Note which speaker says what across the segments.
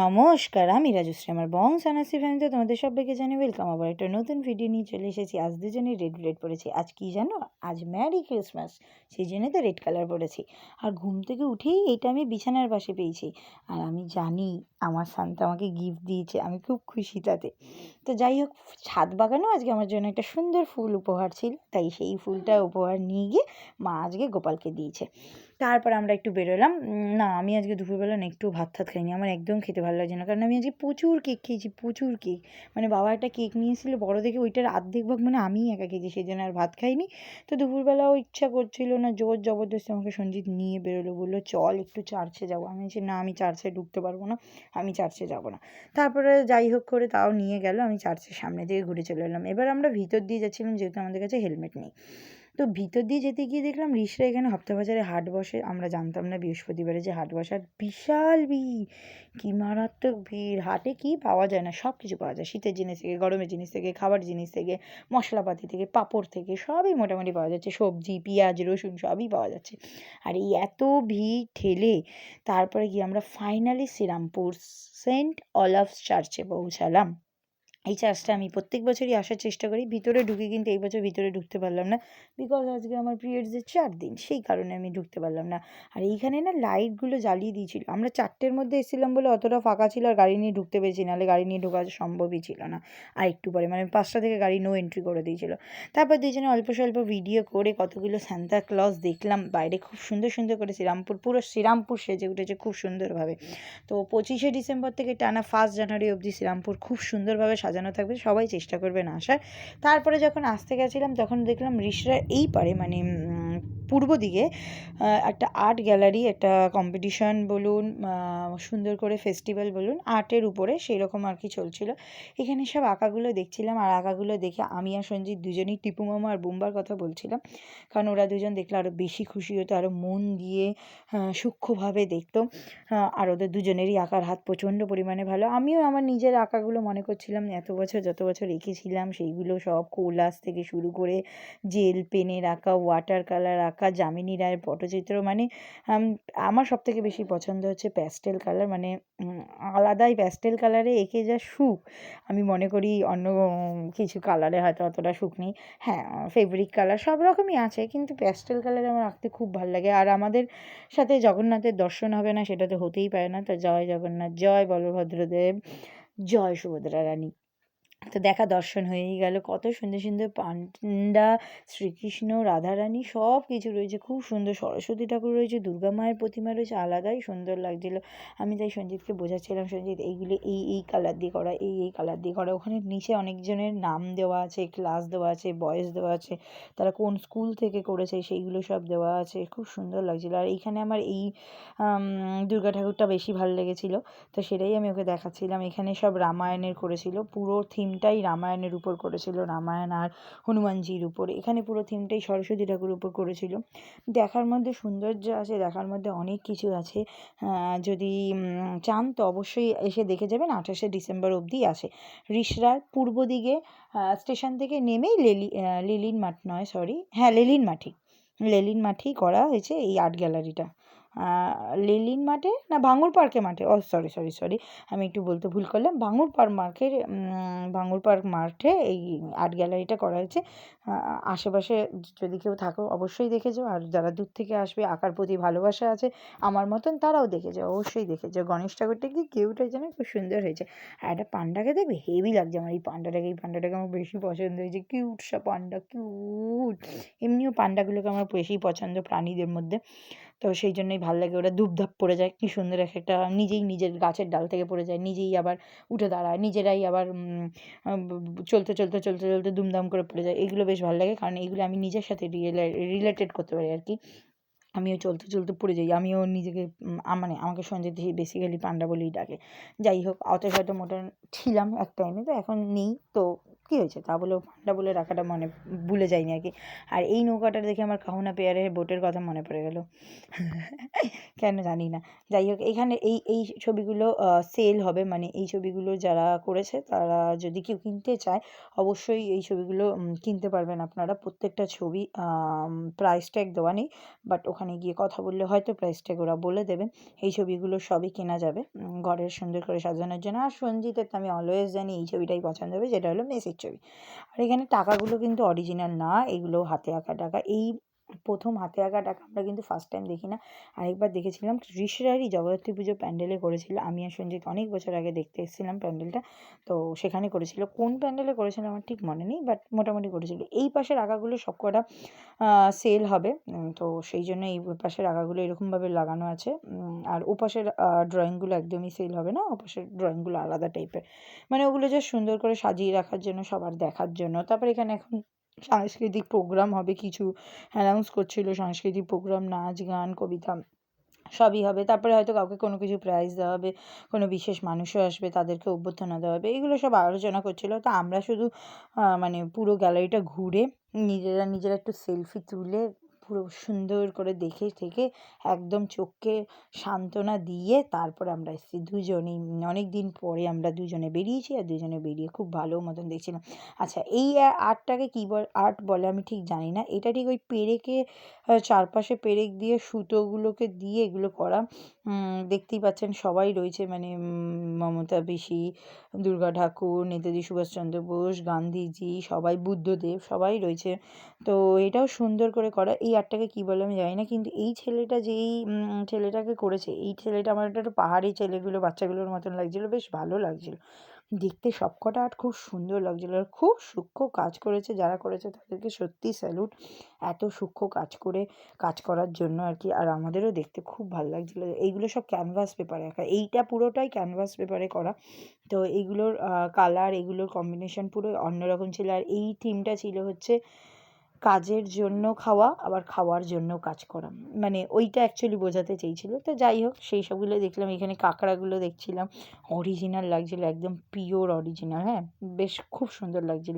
Speaker 1: নমস্কার, আমি রাজশ্রী আমার বং সানাসি ফ্যামিলিতে তোমাদের সবাইকে জানি ওয়েলকাম। আবার একটা নতুন ভিডিও নিয়ে চলে এসেছি। আজ দুজনেই রেড রেড পরেছি আজ কি জানো? আজ ম্যারি ক্রিসমাস সেই জন্য তো রেড কালার পরেছি আর ঘুম থেকে উঠেই এটা আমি বিছানার পাশে পেয়েছি। আর আমি জানি, আমার শান্ত আমাকে গিফট দিয়েছে। আমি খুব খুশি তাতে। তো যাই হোক, ছাদ বাগানেও আজকে আমার জন্য একটা সুন্দর ফুল উপহার ছিল। তাই সেই ফুলটা উপহার নিয়ে গিয়ে মা আজকে গোপালকে দিয়েছে। তারপর আমরা একটু বেরোলাম। না, আমি আজকে দুপুরবেলা না একটু ভাত টাত খাইনি। আমার একদম খেতে ভালো লাগছে না। কারণ আমি আজকে প্রচুর কেক খেয়েছি, প্রচুর কেক। মানে বাবা একটা কেক নিয়েছিল, বড় দেখে ওইটার অর্ধেক ভাগ মানে আমিই একা খেয়েছি সেই জন্য আর ভাত খাইনি। তো দুপুরবেলাও ইচ্ছা করছিল না, জোর জবরদস্তি আমাকে সঞ্জিত নিয়ে বেরোলো, বলল, চল, একটু চার্চে যাব। আমি বলছি, না, আমি চার্চে ঢুকতে পারব না, আমি চার্চে যাব না। তারপরে যাই হোক করে তাও নিয়ে গেল, আমি চার্চের সামনে দিয়ে ঘুরে চলে এলাম। এবার আমরা ভিতর দিয়ে যাচ্ছিলাম, যেহেতু আমাদের কাছে হেলমেট নেই। তো ভিতর দিয়ে যেতে গিয়ে দেখলাম রিসরা এখানে হপ্তা বাজারে হাট বসে। আমরা জানতাম না বৃহস্পতিবারে যে হাট বসে আর বিশাল ভিড়। কী মারাত্মক ভিড়। হাটে কি পাওয়া যায় না সব কিছু পাওয়া যায়। শীতের জিনিস থেকে, গরমের জিনিস থেকে, খাবার জিনিস থেকে, মশলাপাতি থেকে, পাঁপড় থেকে, সবই মোটামুটি পাওয়া যাচ্ছে। সবজি, পেঁয়াজ, রসুন সবই পাওয়া যাচ্ছে। আর এই এত ভিড় ঠেলে তারপরে গিয়ে আমরা ফাইনালি শ্রীরামপুর সেন্ট অলাভস চার্চে পৌঁছালাম। এই চার্চটা আমি প্রত্যেক বছরই আসার চেষ্টা করি। ভিতরে ঢুকি কিন্তু এই বছর ভিতরে ঢুকতে পারলাম না। বিকজ আজকে আমার পিরিয়ডসের চার দিন, সেই কারণে আমি ঢুকতে পারলাম না। আর এইখানে না লাইটগুলো জ্বালিয়ে দিয়েছিল। আমরা চারটের মধ্যে এসেছিলাম বলে অতটা ফাঁকা ছিল আর গাড়ি নিয়ে ঢুকতে পেরেছি, নাহলে গাড়ি নিয়ে ঢোকা সম্ভবই ছিল না। আর একটু পরে মানে পাঁচটা থেকে গাড়ি নো এন্ট্রি করে দিয়েছিল। তারপর দুজনে অল্প স্বল্প ভিডিও করে কতগুলো সান্তা ক্লজ দেখলাম। বাইরে খুব সুন্দর সুন্দর করে শ্রীরামপুর, পুরো শ্রীরামপুর সেজে উঠেছে খুব সুন্দরভাবে। তো পঁচিশে ডিসেম্বর থেকে টানা ফার্স্ট জানুয়ারি অবধি শ্রীরামপুর খুব সুন্দরভাবে সাজানো থাকবে, সবাই চেষ্টা করবেন আসার। তারপরে যখন আসতে গেছিলাম, তখন দেখলাম রিসরা এই পারে মানে পূর্ব দিকে একটা আর্ট গ্যালারি একটা কম্পিটিশন বলুন সুন্দর করে ফেস্টিভ্যাল বলুন আর্টের উপরে সেই রকম আর কি চলছিল। এখানে সব আঁকাগুলো দেখছিলাম, আর আঁকাগুলো দেখে আমি আর সঞ্জিত দুজনেই টিপু মামা আর বুম্বার কথা বলছিলাম। কারণ ওরা দুজন দেখলে আরও বেশি খুশি হতো আরও মন দিয়ে সূক্ষ্মভাবে দেখতো। আর ওদের দুজনেরই আঁকার হাত প্রচণ্ড পরিমাণে ভালো। আমিও আমার নিজের আঁকাগুলো মনে করছিলাম, এত বছর যত বছর এঁকেছিলাম, সেইগুলো সব কোলাস থেকে শুরু করে জেল পেনের আঁকা ওয়াটার কালার আঁকা যামিনী রায়ের পটচিত্র। মানে আমার সব থেকে বেশি পছন্দ হচ্ছে প্যাস্টেল কালার মানে আলাদাই প্যাস্টেল কালারে এঁকে যা সুখ, আমি মনে করি অন্য কিছু কালারে হয়তো অতটা সুখ নেই। হ্যাঁ ফেব্রিক কালার সব রকমই আছে, কিন্তু প্যাস্টেল কালারে আমার আঁকতে খুব ভালো লাগে। আর আমাদের সাথে জগন্নাথের দর্শন হবে না, সেটা তো হতেই পারে না। তো জয় জগন্নাথ, জয় বলভদ্রদেব, জয় সুভদ্রা রানী। তো দেখা দর্শন হয়েই গেল। কত সুন্দর সুন্দর পান্ডা, শ্রীকৃষ্ণ, রাধারানী সব কিছু রয়েছে। খুব সুন্দর, সরস্বতী ঠাকুর রয়েছে, দুর্গা মায়ের প্রতিমা রয়েছে, আলাদাই সুন্দর লাগছিল। আমি তাই সঞ্জিতকে বোঝাচ্ছিলাম, সঞ্জিত, এইগুলো, এই এই কালার দিয়ে করা, এই এই কালার দিয়ে করা। ওখানে নিচে অনেকজনের নাম দেওয়া আছে ক্লাস দেওয়া আছে বয়স দেওয়া আছে, তারা কোন স্কুল থেকে করেছে সেইগুলো সব দেওয়া আছে। খুব সুন্দর লাগছিল। আর এইখানে আমার এই দুর্গা ঠাকুরটা বেশি ভালো লেগেছিলো। তো সেটাই আমি ওকে দেখাচ্ছিলাম। এখানে সব রামায়ণের করেছিল। পুরো থিম থিমটাই রামায়ণের উপর করেছিল, রামায়ণ আর হনুমানজির উপর। এখানে পুরো থিমটাই সরস্বতী ঠাকুরের উপর করেছিল। দেখার মধ্যে সৌন্দর্য আছে, দেখার মধ্যে অনেক কিছু আছে। যদি চান তো অবশ্যই এসে দেখে যাবেন, আঠাশে ডিসেম্বর অবধি আসে রিসরার পূর্ব দিকে স্টেশন থেকে নেমেই লেলি লিলিন মাঠ নয় সরি হ্যাঁ লেলিন মাঠি লেলিন মাঠেই করা হয়েছে এই আর্ট গ্যালারিটা। লিলিন মাঠে? না ভাঙুর পার্কে মাঠে। ও সরি সরি সরি আমি একটু বলতে ভুল করলাম। ভাঙুর পার্ক মার্কের ভাঙুর পার্ক মাঠে এই আর্ট গ্যালারিটা করা হয়েছে। আশেপাশে যদি কেউ থাকো, অবশ্যই দেখে যাও। আর যারা দূর থেকে আসবে, আঁকার প্রতি ভালোবাসা আছে, আমার মতন তারাও দেখে যাও। অবশ্যই দেখে যাও। গণেশ ঠাকুরটা কি কেউটা যেন খুব সুন্দর হয়েছে। আর একটা পান্ডাকে দেখবে? হেভি লাগছে আমার এই পান্ডাটাকে। এই পান্ডাটাকে আমার বেশি পছন্দ হয়েছে। কিউট সা পান্ডা কিউট এমনিও পান্ডাগুলোকে আমার বেশি পছন্দ প্রাণীদের মধ্যে। তো সেই জন্যই ভালো লাগে ওরা ধুপধাপ পড়ে যায়। কী সুন্দর এক একটা নিজেই নিজের গাছের ডাল থেকে পড়ে যায়, নিজেই আবার উঠে দাঁড়ায়, নিজেরাই আবার চলতে চলতে চলতে চলতে দুমদাম করে পড়ে যায়। এগুলো বেশ ভালো লাগে কারণ এগুলো আমি নিজের সাথে রিলেটেড করতে পারি আর কি আমিও চলতে চলতে পড়ে যাই। আমিও নিজেকে মানে আমাকে সঞ্জয় বেসিক্যালি পান্ডা বলেই ডাকে। যাই হোক অত হয়তো মোটা ছিলাম এক টাইমে তো এখন নেই। তো কী হয়েছে? তা বলেও পান্ডা বলে রাখাটা মনে, ভুলে যায়নি আর কি। আর এই নৌকাটা দেখে আমার কাহুনা পেয়ারের বোটের কথা মনে পড়ে গেল। কেন জানি না। যাই হোক, এখানে এই এই ছবিগুলো সেল হবে। মানে এই ছবিগুলো যারা করেছে, তারা যদি কেউ কিনতে চায়, অবশ্যই এই ছবিগুলো কিনতে পারবেন আপনারা। প্রত্যেকটা ছবি প্রাইস ট্যাগ দেওয়া নেই। বাট ওখানে গিয়ে কথা বললে হয়তো প্রাইস ট্যাগ ওরা বলে দেবে। এই ছবিগুলো সবই কেনা যাবে। ঘরের সুন্দর করে সাজানোর জন্য। আর সঞ্জিতের তো আমি অলওয়েজ জানি এই ছবিটাই পছন্দ হবে, যেটা হলো মেসির ছবি। আর এখানে টাকাগুলো কিন্তু অরিজিনাল না এগুলো হাতে আঁকা টাকা। এই প্রথম হাতে আঁকা টাকা আমরা কিন্তু ফার্স্ট টাইম দেখি না। আরেকবার দেখেছিলাম ঋষিরারই জগদ্ধাত্রী পুজো প্যান্ডেলে করেছিল। আমি আর সঞ্জিত অনেক বছর আগে দেখতে এসেছিলাম প্যান্ডেলটা। তো সেখানে করেছিল। কোন প্যান্ডেলে করেছিল আমার ঠিক মনে নেই বাট মোটামুটি করেছিল। এই পাশের আঁকাগুলো সব কটা সেল হবে। তো সেই জন্য এই পাশের আঁকাগুলো এরকমভাবে লাগানো আছে। আর ওপাশের ড্রয়িংগুলো একদমই সেল হবে না। ওপাশের ড্রয়িংগুলো আলাদা টাইপের মানে ওগুলো জাস্ট সুন্দর করে সাজিয়ে রাখার জন্য, সবার দেখার জন্য। তারপর এখানে এখন সাংস্কৃতিক প্রোগ্রাম হবে, কিছু অ্যানাউন্স করছিল, সাংস্কৃতিক প্রোগ্রাম নাচ, গান, কবিতা, সবই হবে। তারপরে হয়তো কাউকে কোনো কিছু প্রাইজ দেওয়া হবে, কোনো বিশেষ মানুষও আসবে, তাদেরকে অভ্যর্থনা দেওয়া হবে। এগুলো সব আলোচনা করছিল। তা আমরা শুধু মানে পুরো গ্যালারিটা ঘুরে নিজেরা নিজেরা একটু সেলফি তুলে পুরো সুন্দর করে দেখে ঠেকে একদম চোখকে সান্ত্বনা দিয়ে তারপর আমরা এসেছি দুজনেই। অনেক দিন পরে আমরা দুজনে বেরিয়েছি আর দুজনে বেরিয়ে খুব ভালো মতন দেখছিলাম। আচ্ছা এই আর্টটাকে কী বল, আর্ট বলে আমি ঠিক জানি না। এটা ঠিক ওই পেরেকে চারপাশে পেরেক দিয়ে সুতোগুলোকে দিয়ে এগুলো করা। দেখতেই পাচ্ছেন সবাই রয়েছে মানে মমতা পিসি দুর্গা ঠাকুর, নেতাজি সুভাষচন্দ্র বোস, গান্ধীজি, সবাই বুদ্ধদেব সবাই রয়েছে। তো এটাও সুন্দর করে করা। এই আর্টটাকে কী বলে আমি জানি না। কিন্তু এই ছেলেটা যেই ছেলেটাকে করেছে, এই ছেলেটা আমার একটা পাহাড়ি ছেলেগুলো বাচ্চাগুলোর মতন লাগছিল, বেশ ভালো লাগছিল। দেখতে সবকটা আর্ট খুব সুন্দর লাগছিল আর খুব সূক্ষ্ম কাজ করেছে, যারা করেছে তাদেরকে সত্যি স্যালুট এত সূক্ষ্ম কাজ করে কাজ করার জন্য আর কি। আর আমাদেরও দেখতে খুব ভালো লাগছিল। এইগুলো সব ক্যানভাস পেপারে আঁকা, এইটা পুরোটাই ক্যানভাস পেপারে করা। তো এইগুলোর কালার এগুলোর কম্বিনেশন পুরো অন্যরকম ছিল। আর এই থিমটা ছিল হচ্ছে কাজের জন্য খাওয়া, আবার খাওয়ার জন্য কাজ করা। মানে ওইটা অ্যাকচুয়ালি বোঝাতে চেয়েছিল। তো যাই হোক, সেই সবগুলো দেখলাম। এখানে কাঁকড়াগুলো দেখছিলাম। অরিজিনাল লাগছিল, একদম পিওর অরিজিনাল হ্যাঁ? বেশ খুব সুন্দর লাগছিল।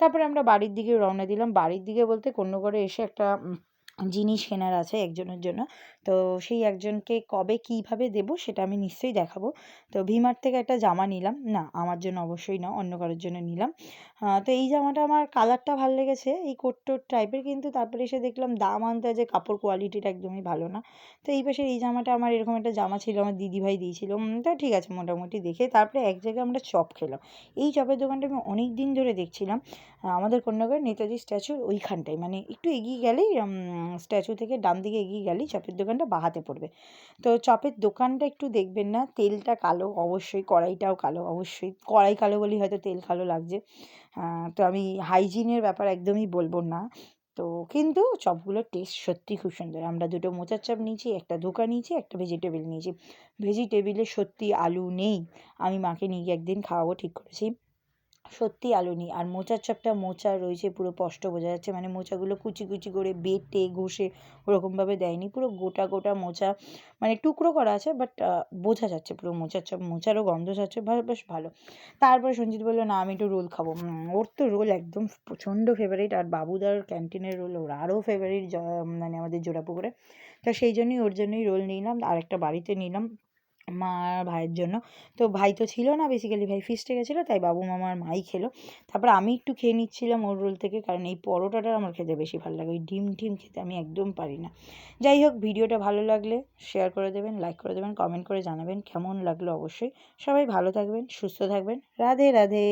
Speaker 1: তারপরে আমরা বাড়ির দিকে রওনা দিলাম। বাড়ির দিকে বলতে করে এসে একটা জিনিস কেনার আছে একজনের জন্য। তো সেই একজনকে কবে কীভাবে দেবো সেটা আমি নিশ্চয়ই দেখাবো। তো ভিমার্ট থেকে একটা জামা নিলাম। না, আমার জন্য অবশ্যই না, অন্য কারোর জন্য নিলাম। তো এই জামাটা আমার কালারটা ভালো লেগেছে। এই কোট টোট টাইপের কিন্তু তারপরে এসে দেখলাম দাম আনতে যে কাপড় কোয়ালিটিটা একদমই ভালো না। তো এই পাশে এই জামাটা আমার এরকম একটা জামা ছিল, আমার দিদিভাই দিয়েছিল। তো ঠিক আছে, মোটামুটি দেখে তারপরে এক জায়গায় আমরা চপ খেলাম। এই চপের দোকানটা আমি অনেক দিন ধরে দেখছিলাম। আমাদের কন্যাগড় নেতাজি স্ট্যাচুর ওইখানটায়। মানে একটু এগিয়ে গেলেই স্ট্যাচু থেকে ডান দিকে এগিয়ে গেলেই চপের দোকানটা বাহাতে পড়বে। তো চপের দোকানটা একটু দেখবেন না, তেলটা কালো অবশ্যই, কড়াইটাও কালো অবশ্যই। কড়াই কালো বলেই হয়তো তেল কালো লাগছে। তো আমি হাইজিনের ব্যাপার একদমই বলব না। তো কিন্তু চপগুলোর টেস্ট সত্যি খুব সুন্দর। আমরা দুটো মোচার চপ নিয়েছি, একটা ধোকা নিয়েছি, একটা ভেজিটেবিল নিয়েছি। ভেজিটেবিলে সত্যি আলু নেই। আমি মাকে নিয়ে একদিন খাওয়াবো ঠিক করেছি। সত্যি আলু নেই। আর মোচার চপটা মোচা রয়েছে, পুরো স্পষ্ট বোঝা যাচ্ছে। মানে মোচাগুলো কুচি কুচি করে বেটে, ঘষে ওরকমভাবে দেয়নি। পুরো গোটা গোটা মোচা মানে টুকরো করা আছে বাট বোঝা যাচ্ছে পুরো মোচার চপ, মোচারও গন্ধ যাচ্ছে বেশ ভালো। তারপরে সঞ্জিত বলল, না, আমি একটু রোল খাব। ওর তো রোল একদম প্রচণ্ড ফেভারিট আর বাবুদার ক্যান্টিনের রোল ওর আরও ফেভারিট মানে আমাদের জোড়াপুকুরে। তা সেই জন্যই, ওর জন্যই রোল নিলাম। আর একটা বাড়িতে নিলাম। মা আর ভাইয়ের জন্য। তো ভাই তো ছিল না বেসিক্যালি ভাই ফিস্টে গেছিল, তাই বাবু মামা আর মাই খেলো। তারপর আমি একটু খেয়ে নিচ্ছিলাম ওর রোল থেকে, কারণ এই পরোটাটা আমার খেতে বেশি ভালো লাগে, ওই ডিম টিম খেতে আমি একদম পারি না। যাই হোক, ভিডিওটা ভালো লাগলে শেয়ার করে দেবেন লাইক করে দেবেন কমেন্ট করে জানাবেন, কেমন লাগল অবশ্যই। সবাই ভালো থাকবেন, সুস্থ থাকবেন, রাধে রাধে।